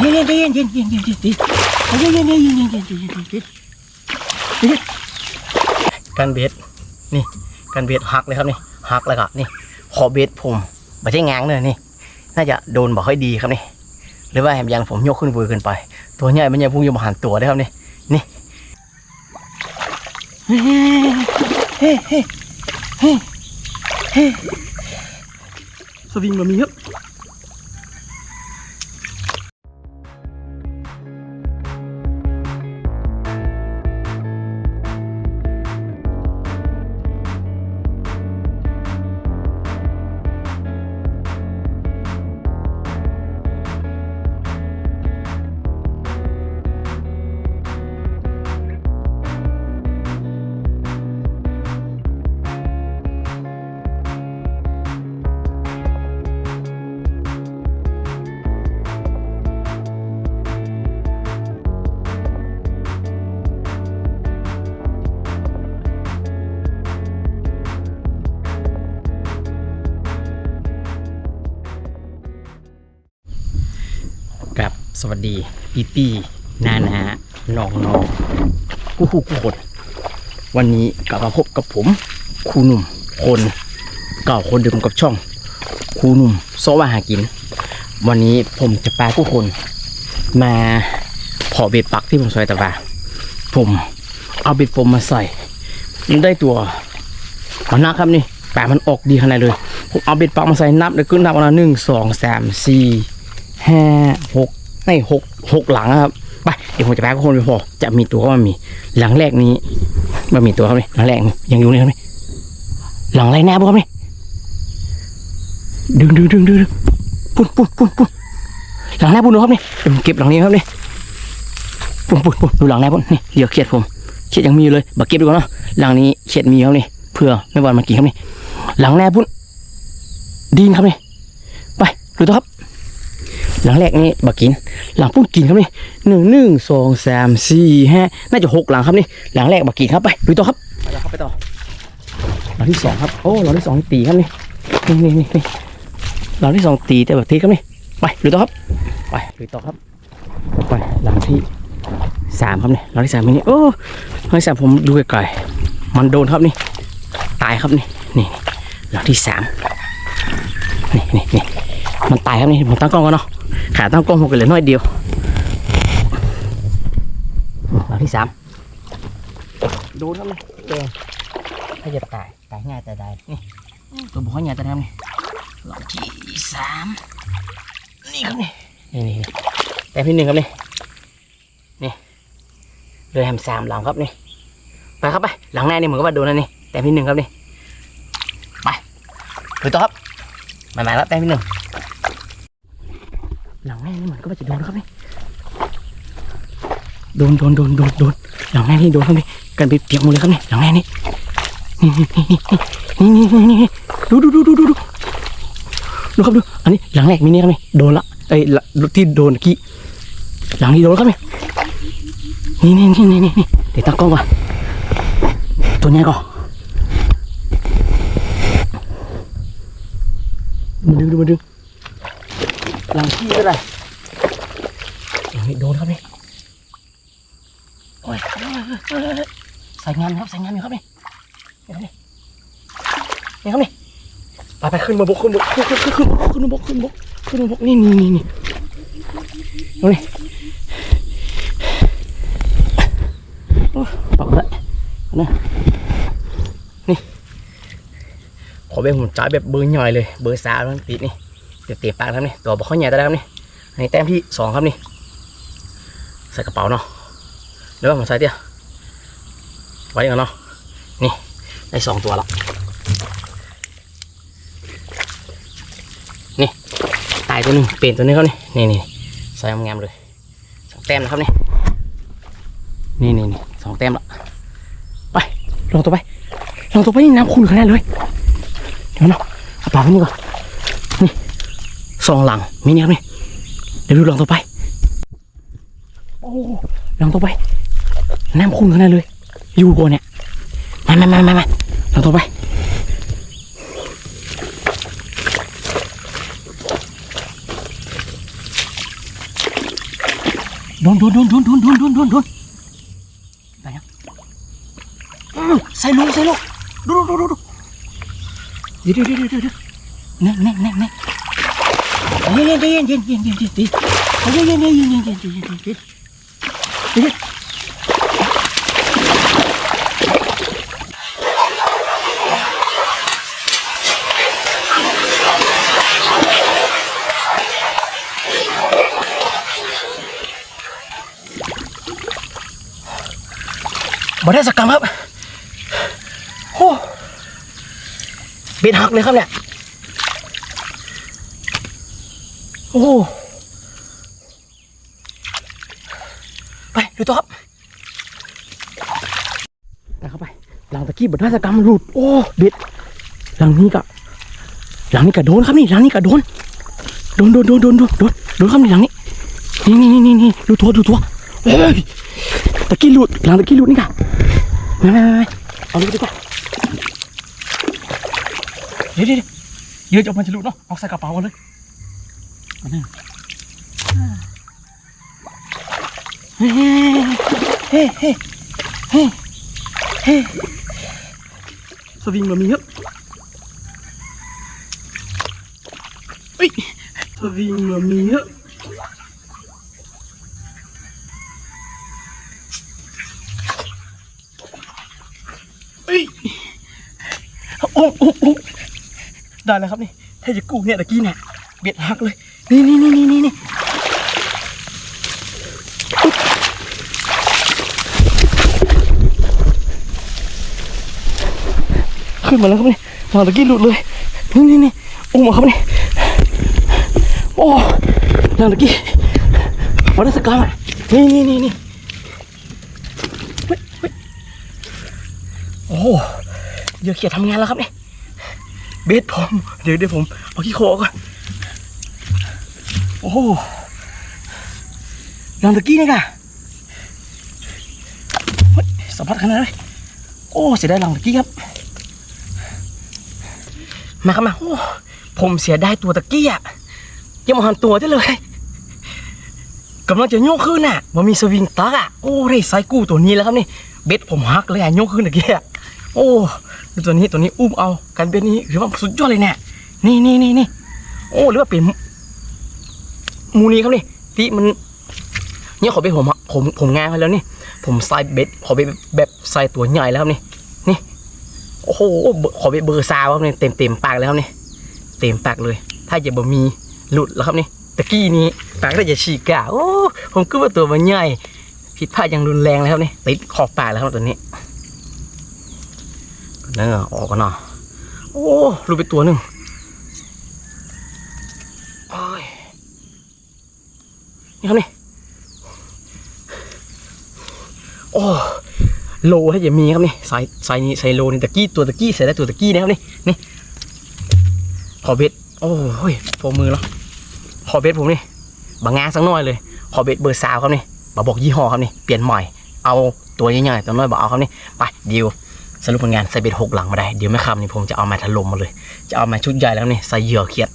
เย็นเย็นเย็นเย็นเย็นเย็นเย็นเย็นเย็นเย็นเย็นเย็นเย็นเย็นเย็นเย็นเย็นการเบ็ดนี่การเบ็ดหักเลยครับนี่หักแล้วก็นี่ขอเบ็ดผมไม่ใช่ง้างเลยนี่น่าจะโดนบอกค่อยดีครับนี่หรือว่าแหมยังผมยกขึ้นบือขึ้นไปตัวใหญ่มันยังพุ่งยมหันตัวได้ครับนี่นี่เฮ้เฮ้เฮ้เฮ้เฮ้สวิงมามีครับ ดีพี่พี่นานาน้องน้องผู้ผู้ผู้คนวันนี้กลับมาพบกับผมครูหนุ่มคนเก่าคนเดิมกับช่องครูหนุ่มโซวาหากิน วันนี้ผมจะพาผู้คน มาพอเบ็ดปักที่ผมใส่ตะวาผมเอาเบ็ดผมมาใส่ได้ตัวมันนะครับนี่แปลมันออกดีขนาดเลย ผมเอาเบ็ดปักมาใส่นับเลยก็นับมาหนึ่งสองสามสี่ห้าหก ในหกหกหลังครับไปเดี๋ยวผมจะแปลกคนไปพอจะมีตัวก็มันมี หลังแรกนี้มันมีตัวครับนี่หลังแรกนี่ยังอยู่นี่ครับนี่หลังไรแน่บ่ครับนี่ดึงดึงดึงดึงดึงปุ่นปุ่นปุ่นปุ่นหลังแน่ปุ่นดูครับนี่เดี๋ยเก็บหลังนี้ครับนี่ปุ่นปุ่นปุ่นดูหลังแน่ปุ่นนี่เดี๋ยวเขียดผมเขียดยังมีอยู่เลยบักเก็บดีกว่าเนาะหลังนี้เขียดมีครับนี่เพื่อไม่วันมากินครับนี่หลังแน่ปุ่นดีนครับนี่ไปดูตัวครับ หลังแรกนี่บักกิน หลังพุ่นกินครับนี่หนึ่งหนึ่งสองสามสี่ห้าน่าจะหกหลังครับนี่ หลังแรกบักกินครับไปดูต่อครับไปต่อครับไปต่อหลังที่สองครับโอ้หลังที่สองตีครับนี่นี่นี่นี่นี่หลังที่สองตีแต่แบบทีครับนี่ไปดูต่อครับ ไปดูต่อครับไปหลังที่สามครับนี่หลังที่สามนี่โอ้หลังที่สามผมดูไกลๆมันโดนครับนี่ตายครับนี่นี่หลังที่สามนี่นี่นี่มันตายครับนี่ผมตั้งกล้องก่อนเนาะ ขาตั้งกล้องผมก็เหลือน้อยเดียวหลังที่สามโดนครับนี่แดงถ้าจะตาย ตายง่ายแต่ได้นี่ตัวบุคคลใหญ่แต่ทำนี่หลังที่สามนี่ครับนี่นี่นี่แต่พี่หนึ่งครับนี่นี่เลยแฮมสามหลังครับนี่ไปครับไปหลังแรกนี่เหมือนกับว่าโดนนะนี่แต่พี่หนึ่งครับนี่ไปดูต่อครับมาไหนแล้วแต่พี่หนึ่ง หลังแม่นี่เหมือนก็ว่าจะโดนครับนี่โดนโดนโดนโดนโดนหลังแม่นี่โดนครับนี่กันไปเปียกหมดเลยครับนี่หลังแม่นี่นี่นี่นี่นี่นี่นี่ดูดูดูดูดูดูดูครับดูอันนี้หลังแรกมีนี่ครับนี่โดนละไอ้ยลังที่โดนกี้หลังนี้โดนครับนี่นี่นี่นี่นี่นี่เดี๋ยวตั้งกล้องก่อนตัวนี้ก่อนมาดึงดูมาดึง หลังที่ก็ได้หลังนี้โดนครับนี่โอ้ยใส่งานครับใส่งานอยู่ครับนี่นี่ครับนี่นี่ครับนี่ไปไปขึ้นมาบกขึ้นบกขึ้นขึ้นขึ้นขึ้นมาบกขึ้นบกขึ้นมาบกนี่นี่นี่นี่เอานี่โอ้ยปอกเลยนะนี่ขอเป็นผมจ่ายแบบเบอร์ใหญ่เลย เบอร์สามมันติดนี่ เดี๋ยวเตะปากครับนี่ตัวบอกข้อใหญ่ตัวแรกนี่อันนี้แต้มที่สองครับนี่ใส่กระเป๋าเนาะเดี๋ยวผมใส่เตี้ยไว้ก่อนเนาะนี่ได้สองตัวและนี่ตายตัวนึงเปลี่ยนตัวนี้ครับนี่นี่นี่ใส่งามเลยสองแต้มนะครับนี่นี่นี่นี่สองแต้มละไปลงตัวไปลงตัวไปนี่น้ำขุ่นขนาดเลยเดี๋ยวเนาะเอาปากไว้นี่ก่อน สองหลังมีเนี่ครับนี่เดี๋ยวดูหลังต่อไป โอ้หลังต่อไปน้ำขุ่นขนาดเลย อยู่ก่อนเนี่ยมามามามามาหลังต่อไปโดนโดนโดนโดนโดนโดนโดนโดนโดนไปยังใส่ลูกใส่ลูกดูดูดูดูเดี๋ยวเดี๋ยวเดี๋ยวเดี๋ยว เดี๋ยวเน่เน่เน่เน่เย็นเย็นเย็นเย็นเย็นเย็นเย็นเย็นเย็นเย็นเย็นเย็นเย็นเย็นเย็นบ่ได้สักกรรมครับโอ้เบ็ดหักเลยครับเนี่ย โอ้ไปดูต่อครับไปเข้าไป หลังตะกี้บทนาฏกรรมมันหลุด โอ้เบ็ดหลังนี้ก็หลังนี้ก็โดนครับนี่หลังนี้ก็โดนโดนโดนโดนโดนโดนโดนโดนครับนี่หลังนี้นี่นี่นี่นี่ดูตัวดูตัวเฮ้ยตะกี้หลุดหลังตะกี้หลุดนี่ค่ะไม่ไม่ไม่ไม่เอาเลยดีกว่าเดี๋ยวเดี๋ยวเยวเดี๋ยวจะมันจะหลุดเนาะเอาใส่กระเป๋าเลย Sao vinh mà mình hấp. Ui Sao vinh mà mình hấp. Ui Ô ô ô. ได้แล้วครับนี่ถ้าจะกู้เนี่ยตะกี้เนี่ยเบียดหักเลย นี่นี่นี่นี่นี่นขึ้นมาแล้วครับนี่หลังตะกี้หลุดเลย นี่นี่นี่อุ้มมาครับนี่โอ้หลังตะกี้วันนั้นสกามอะนี่นี่นี่นี่โอ้เยื่อเขียดทำงานแล้วครับเนี่ยเบสผม เดี๋ยวเดี๋ยวผมเอาขี้โคก่อน โอ้โหลังตะกี้นี่ค่ะเฮ้ยสัมผัสขนาดเลยโอ้เสียดายลังตะกี้ครับ มาครับมาโอ้ผมเสียดายตัวตะกี้อะยังมาหันตัวได้เลยกำลังจะโยกขึ้นน่ะ มันมีสวิงตักอะ โอ้ได้ไซกู้ตัวนี้แล้วครับนี่ เบ็ดผมหักเลยอะโยกขึ้นตะกี้อะ โอ้ตัวนี้ตัวนี้อุ้มเอา กันเป็นนี้หรือว่าสุดยอดเลยเนี่ย นี่นี่นี่นี่โอ้หรือว่าเป็น มูนี้ครับนี่ที่มันเนี่ยขอไปผมผมผมงานไปแล้วนี่ ผมใส่เบ็ดขอไปแบบใส่ตัวใหญ่แล้วครับนี่นี่โอ้โหขอไปเบอร์ซาวครับนี่เต็มเต็มปากแล้วครับนี่เต็มปากเลย ถ้าจะบ่มีหลุดแล้วครับนี่ตะกี้นี้ปากก็จะฉีกกะโอ้ผมคิดว่าตัวมันใหญ่ผิดพลาดอย่างรุนแรงเลยครับนี่ติดขอบปากแล้วครับตัวนี้เนื้อออกกันเนาะโอ้รูปไปตัวหนึ่งโอ้ย นี่ครับนี่โอ้โลให้อย่ามีครับนี่สายสายนี้ใส่โลนี่ตะกี้ตัวตะกี้ใส่ได้ตัวตะกี้นะครับนี่นี่ขอเบ็ดโอ้ยโฟมือแล้วขอเบ็ดผมนี่บางงานสักหน่อยเลย ขอเบ็ดเบอร์สาวครับนี่มาบอกยี่ห้อครับนี่เปลี่ยนใหม่เอาตัวใหญ่ๆตัวน้อยบอกเอาครับนี่ไปดิวสรุปผลงานใส่เบ็ดหกหลังมาได้เดี๋ยวไม่คำนี่ผมจะเอามาถล่มมาเลย จะเอามาชุดใหญ่แล้วนี่ใส่เหยื่อเขียด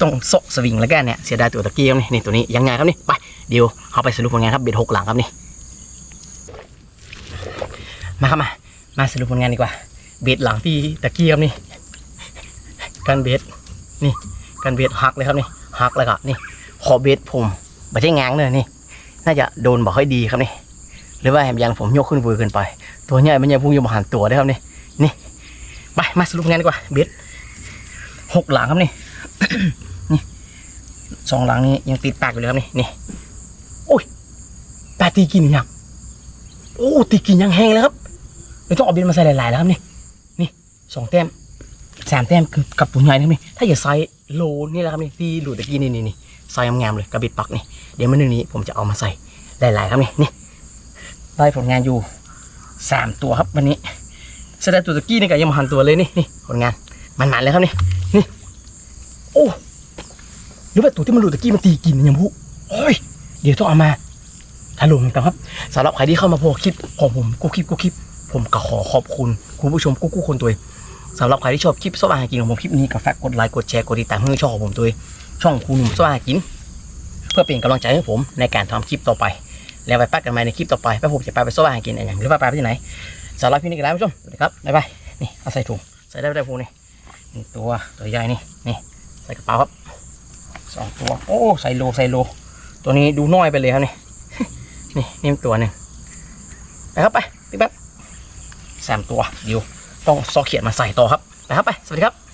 ต้องโซสวิงแล้วกันเนี่ยเสียดายตัวตะกี้ครับนี่นี่ตัวนี้ยังไงครับนี่ไปเดี๋ยวเอาไปสรุปผลงานครับเบ็ดหกหลังครับนี่มาครับมามาสรุปผลงานดีกว่า เบ็ดหลังที่ตะกี้ครับนี่การเบ็ดนี่การเบ็ดหักเลยครับนี่หักแล้วก็นี่ขอเบ็ดผมไม่ใช่ง้างเลยนี่ น่าจะโดนบอกให้ดีครับนี่หรือว่าแฮมยันผมยกขึ้นบือเกินไป ตัวใหญ่มันยังพุ่งอยู่มหันตัวได้ครับนี่นี่ไปมาสรุปงานดีกว่าเบ็ดหกหลังครับนี่ สองหลังนี้ยังติดปากอยู่เลยครับนี่นี่โอ้ยปลาตีกินยังโอ้ตีกินยังแห้งแล้วครับไม่ต้องเอาเบ็ดมาใส่หลายๆแล้วครับนี่นี่สองแต้มสามแต้มคือกับตัวใหญ่นะครับนี่ถ้าอย่าใส่โลนี่แหละครับนี่ที่หลุดตะกี้นี่นี่นี่ใส่งามๆเลยกับเบ็ดปักนี่เดี๋ยวมันนึงนี้ผมจะเอามาใส่หลายๆครับนี่นี่ได้ผลงานอยู่สามตัวครับวันนี้แสดงตัวตะกี้นี่กับยังมาหันตัวเลยนี่นี่ผลงานมันมันๆเลยครับนี่นี่โอ้ รือว่าตัวที่มันหลุดตะกี้มันตีกินยังพูโอ้ย เดี๋ยวต้องเอามาถล่มกันครับสำหรับใครที่เข้ามาพอคลิปของผมกูคลิปกูคลิป ผมก็ขอขอบคุณคุณผู้ชมกูกู้คนตัวเองสำหรับใครที่ชอบคลิปสว่างหากินของผมคลิปนี้ก็ฝากกดไลค์กดแชร์กดติดตามให้ช่องของผมตัวเองช่องครูหนุ่มสว่างหากิน เพื่อเป็นกำลังใจให้ผมในการทำคลิปต่อไป แล้วไปปักกันใหม่ในคลิปต่อไปไปผมจะไปไปโซ่าหารกินอะไรอย่างหรือว่าไปที่ไหนสำหรับพี่นี่กันแล้วผู้ชมสวัสดีครับบ๊ายบายนี่เอาใส่ถุงใส่ได้ไม่ได้พูนี่ตัวตัวใหญ่นี่นี่ใส่กระเป๋าครับ สองตัว โอ้ใส่โลใส่โล ตัวนี้ดูน้อยไปเลยครับนี่ นี่นี่มตัวหนึ่งไปครับไปพี่แป๊บสามตัวเดี๋ยวต้องซอเขียนมาใส่ต่อครับไปครับไป สวัสดีครับ